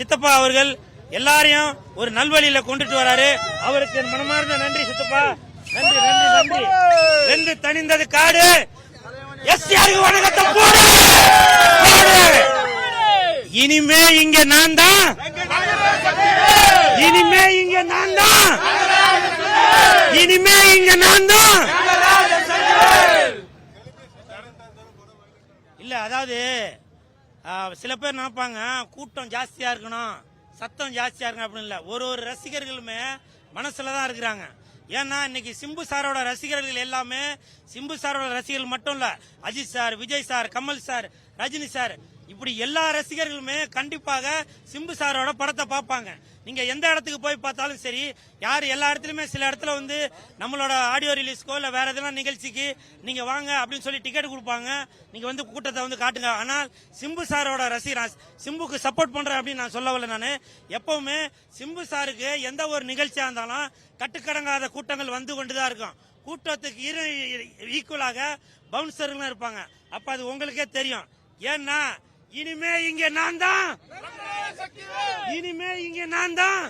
சித்தப்பா அவர்கள் எல்லாரையும் ஒரு நல்வழியில கொண்டுட்டு வராரு. அவருக்கு என் மனமார்ந்த நன்றி சித்தப்பா. நன்றி நன்றி நன்றி. வெந்து தணிந்தது காடு. எஸ்டிஆருக்கு வணக்கத்தை போடு. இனிமே இங்க நான் தான். இனிமே இங்க நான் தான். இனிமே இங்க நான் தான். இல்ல அதாவது சில பேர் நினைப்பாங்க கூட்டம் ஜாஸ்தியா இருக்கணும் சத்தம் ஜாஸ்தியா இருக்கணும் அப்படின்னு இல்ல. ஒரு ஒரு ரசிகர்களுமே மனசுல தான் இருக்கிறாங்க. ஏன்னா இன்னைக்கு சிம்பு சாரோட ரசிகர்கள் எல்லாமே சிம்பு சாரோட ரசிகர்கள் மட்டும் இல்ல Ajith sir Vijay sir Kamal sir Rajini sir இப்படி எல்லா ரசிகர்களுமே கண்டிப்பாக சிம்பு சாரோட படத்தை பார்ப்பாங்க. நீங்க எந்த இடத்துக்கு போய் பார்த்தாலும் சரி யார் எல்லா இடத்துலயுமே சில இடத்துல வந்து நம்மளோட ஆடியோ ரிலீஸ்க்கோ இல்ல வேற எதனா நிகழ்ச்சிக்கு நீங்க வாங்க அப்படின்னு சொல்லி டிக்கெட் கொடுப்பாங்க. நீங்க வந்து கூட்டத்தை வந்து காட்டுங்க. ஆனால் சிம்பு சாரோட ரசிகர் சிம்புக்கு சப்போர்ட் பண்றேன் அப்படின்னு நான் சொல்லவில்லை நான். எப்பவுமே சிம்பு சாருக்கு எந்த ஒரு நிகழ்ச்சியா இருந்தாலும் கட்டுக்கடங்காத கூட்டங்கள் வந்து கொண்டுதான் இருக்கும். கூட்டத்துக்கு இரு ஈக்குவலாக பவுன்சர்கள் இருப்பாங்க. அப்ப அது உங்களுக்கே தெரியும். ஏன்னா இனிமே இங்க நான் தான் இனிமே இங்க நான் தான்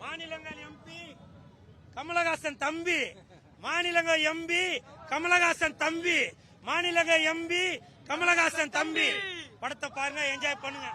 மாநிலங்கள் எம்பி கமலஹாசன் தம்பி! மாநிலங்க எம்பி கமலஹாசன் தம்பி! மாநிலங்க எம்பி கமலஹாசன் தம்பி! படத்தை பாருங்க என்ஜாய் பண்ணுங்க.